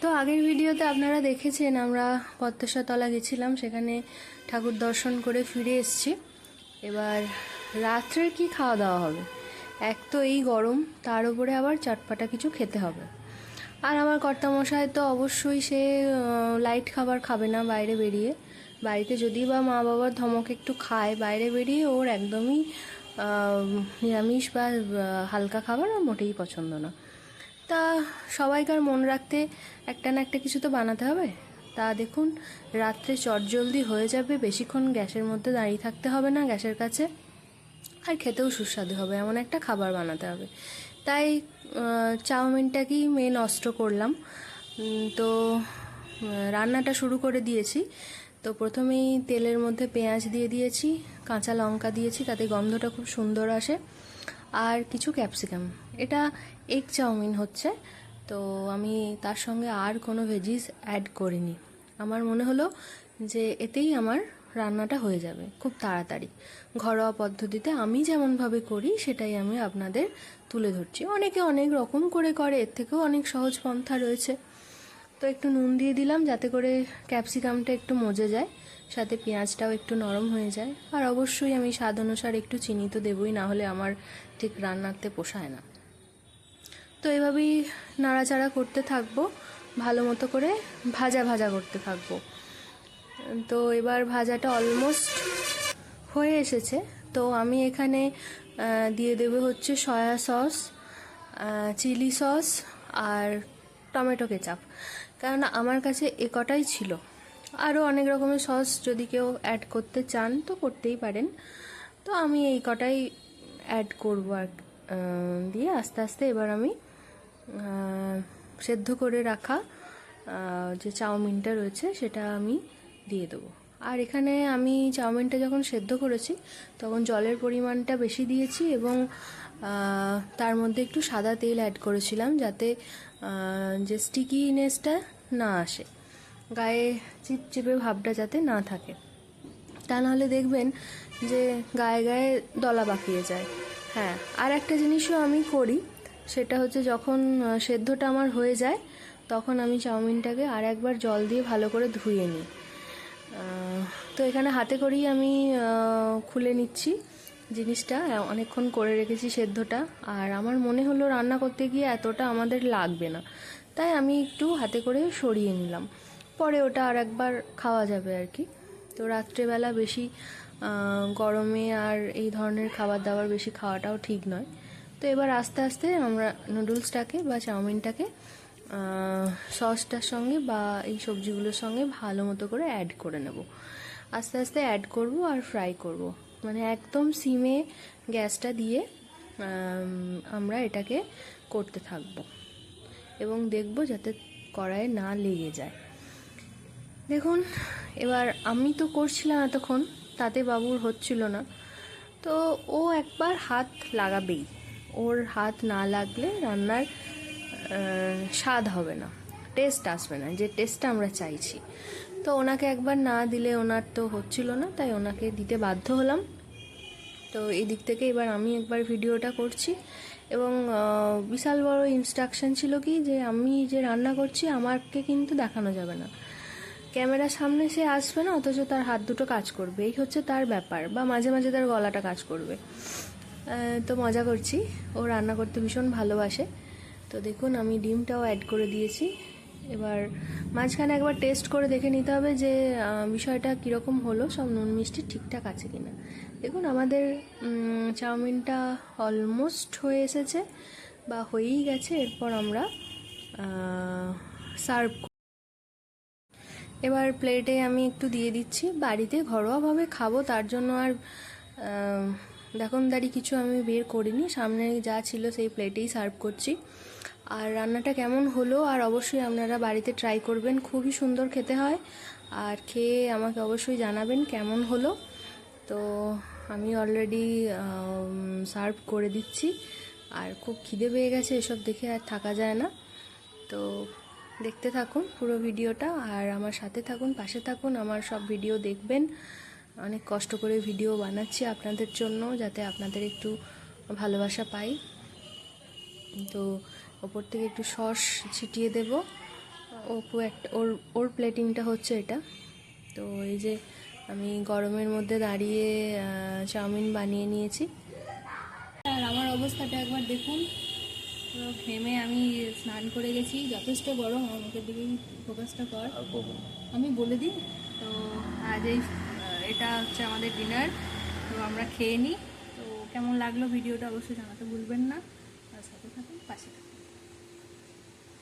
তো আগের ভিডিওতে আপনারা দেখেছেন, আমরা পদ্মসাতলা গেছিলাম, সেখানে ঠাকুর দর্শন করে ফিরে এসেছি। এবার রাত্রে কি খাওয়া দাওয়া হবে? এক তো এই গরম, তার উপরে আবার চটপাটা কিছু খেতে হবে। আর আমার কর্তামশাই তো অবশ্যই সে লাইট খাবার খাবে না বাইরে বেরিয়ে। বাড়িতে যদি বা মা বাবার ধমক একটু খায়, বাইরে বেরিয়ে ওর একদমই নিরামিষ বা হালকা খাবার ওর মোটেই পছন্দ না। তা সবাইকার মন রাখতে একটা না একটা কিছু তো বানাতে হবে। তা দেখুন, রাত্রে চটজলদি হয়ে যাবে, বেশিক্ষণ গ্যাসের মধ্যে দাঁড়িয়ে থাকতে হবে না গ্যাসের কাছে। আর খেতেও সুস্বাদু হবে, এমন একটা খাবার বানাতে হবে। তাই চাউমিনটাকেই মেন অস্ত্র করলাম। তো রান্নাটা শুরু করে দিয়েছি। তো প্রথমেই তেলের মধ্যে পেঁয়াজ দিয়ে দিয়েছি, কাঁচা লঙ্কা দিয়েছি, তাতে গন্ধটা খুব সুন্দর আসে। আর কিছু ক্যাপসিকাম এটা এগ চাউমিন হচ্ছে, তো আমি তার সঙ্গে আর কোনো ভেজিস অ্যাড করিনি। আমার মনে হলো যে এতেই আমার রান্নাটা হয়ে যাবে খুব তাড়াতাড়ি। ঘরোয়া পদ্ধতিতে আমি যেমনভাবে করি, সেটাই আমি আপনাদের তুলে ধরছি। অনেকে অনেক রকম করে করে, এর থেকেও অনেক সহজ পন্থা রয়েছে। তো একটু নুন দিয়ে দিলাম যাতে করে ক্যাপসিকামটা একটু মজে যায়। সাথে পেঁয়াজটাও একটু নরম হয়ে যায়। আর অবশ্যই আমি স্বাদ অনুসার একটু চিনি তো দেবই, না হলে আমার ঠিক রান্নাতে পোষায় না। তো এভাবেই নাড়াচাড়া করতে থাকব, ভালো মতো করে ভাজা ভাজা করতে থাকব। তো এবার ভাজাটা অলমোস্ট হয়ে এসেছে। তো আমি এখানে দিয়ে দেবো হচ্ছে সয়া সস চিলি সস আর টমেটো কেচাপ। কারণ আমার কাছে এ কটাই ছিল। আরও অনেক রকমের সস যদি কেউ অ্যাড করতে চান, তো করতেই পারেন। তো আমি এই কটাই অ্যাড করব আর দিয়ে আস্তে আস্তে এবার আমি সেদ্ধ করে রাখা যে চাউমিনটা রয়েছে, সেটা আমি দিয়ে দেবো। আর এখানে আমি চাউমিনটা যখন সেদ্ধ করেছি, তখন জলের পরিমাণটা বেশি দিয়েছি এবং তার মধ্যে একটু সাদা তেল অ্যাড করেছিলাম যাতে যে স্টিকিনেসটা না আসে। গায়ে চিপচিপে ভাবটা যাতে না থাকে। তা নাহলে দেখবেন যে গায়ে গায়ে দলা পাকিয়ে যায়। হ্যাঁ আর একটা জিনিসও আমি করি, সেটা হচ্ছে যখন সেদ্ধটা আমার হয়ে যায়, তখন আমি চাউমিনটাকে আর একবার জল দিয়ে ভালো করে ধুয়ে নিই। তো এখানে হাতে করেই আমি খুলে নিচ্ছি জিনিসটা, অনেকক্ষণ করে রেখেছি সেদ্ধটা। আর আমার মনে হলো রান্না করতে গিয়ে এতটা আমাদের লাগবে না। তাই আমি একটু হাতে করে সরিয়ে নিলাম। পরে ওটা আর একবার খাওয়া যাবে আর কি। তো রাত্রেবেলা বেশি গরমে আর এই ধরনের খাবার দাবার বেশি খাওয়াটাও ঠিক নয়। তো এবার আস্তে আস্তে আমরা নুডলসটাকে বা চাউমিনটাকে সসটার সঙ্গে বা এই সবজিগুলোর সঙ্গে ভালো মতো করে অ্যাড করে নেব। আস্তে আস্তে অ্যাড করব আর ফ্রাই করব। মানে একদম সিমে গ্যাসটা দিয়ে আমরা এটাকে করতে থাকব। এবং দেখব যাতে কড়াইয়ে না লেগে যায়। দেখুন, এবার আমি তো করছিলাম এতক্ষণ, তাতে বাবুর হচ্ছিল না। তো ও একবার হাত লাগাবেই। ওর হাত না লাগলে রান্নার স্বাদ হবে না টেস্ট আসবে না, যে টেস্টটা আমরা চাইছি। তো ওনাকে একবার না দিলে ওনার তো হচ্ছিল না, তাই ওনাকে দিতে বাধ্য হলাম। তো এই দিক থেকে এবার আমি একবার ভিডিওটা করছি। এবং বিশাল বড় ইনস্ট্রাকশন ছিল কি, যে আমি যে রান্না করছি আমাকে কিন্তু দেখানো যাবে না। ক্যামেরার সামনে সে আসবে না, অথচ তার হাত দুটো কাজ করবে। এই হচ্ছে তার ব্যাপার, বা মাঝে মাঝে তার গলাটা কাজ করবে। তো মজা করছি। ও রান্না করতে ভীষণ ভালোবাসে। তো দেখুন, আমি ডিমটাও অ্যাড করে দিয়েছি। এবার মাঝখানে একবার টেস্ট করে দেখে নিতে হবে যে বিষয়টা কীরকম হলো, সব নুন মিষ্টি ঠিকঠাক আছে কিনা। দেখুন, আমাদের চাউমিনটা অলমোস্ট হয়ে এসেছে, বা হয়েই গেছে। এরপর আমরা সার্ভ এবার প্লেটে আমি একটু দিয়ে দিচ্ছি। বাড়িতে ঘরোয়াভাবে খাব তার জন্য আর আহ, দেখনদারি কিছু আমি বের করিনি। সামনে যা ছিল সেই প্লেটেই সার্ভ করছি। আর রান্নাটা কেমন হলো আর অবশ্যই আপনারা বাড়িতে ট্রাই করবেন। খুবই সুন্দর খেতে হয়। আর খেয়ে আমাকে অবশ্যই জানাবেন কেমন হলো। তো আমি অলরেডি সার্ভ করে দিচ্ছি। আর খুব খিদে পেয়ে গেছে এসব দেখে আর থাকা যায় না। তো দেখতে থাকুন পুরো ভিডিওটা আর আমার সাথে থাকুন, পাশে থাকুন, আমার সব ভিডিও দেখবেন। অনেক কষ্ট করে ভিডিও বানাচ্ছি আপনাদের জন্য যাতে আপনাদের একটু ভালোবাসা পাই। তো ওপর থেকে একটু সস ছিটিয়ে দেব। অপু একটা, ওর ওর প্লেটিংটা হচ্ছে এটা। তো এই যে আমি গরমের মধ্যে দাঁড়িয়ে চাউমিন বানিয়ে নিয়েছি। আর আমার অবস্থাটা একবার দেখুন। পুরো ঘেমে আমি স্নান করে গেছি যথেষ্ট গরম আমার মুখের দিকেই ফোকাসটা কর। আমি বলে দিই তো আজ এই এটা হচ্ছে আমাদের ডিনার তো আমরা খেয়ে নিই তো কেমন লাগল ভিডিওটা অবশ্যই জানাতে ভুলবেন না। আর সাথে থাকুন পাশে থাকুন।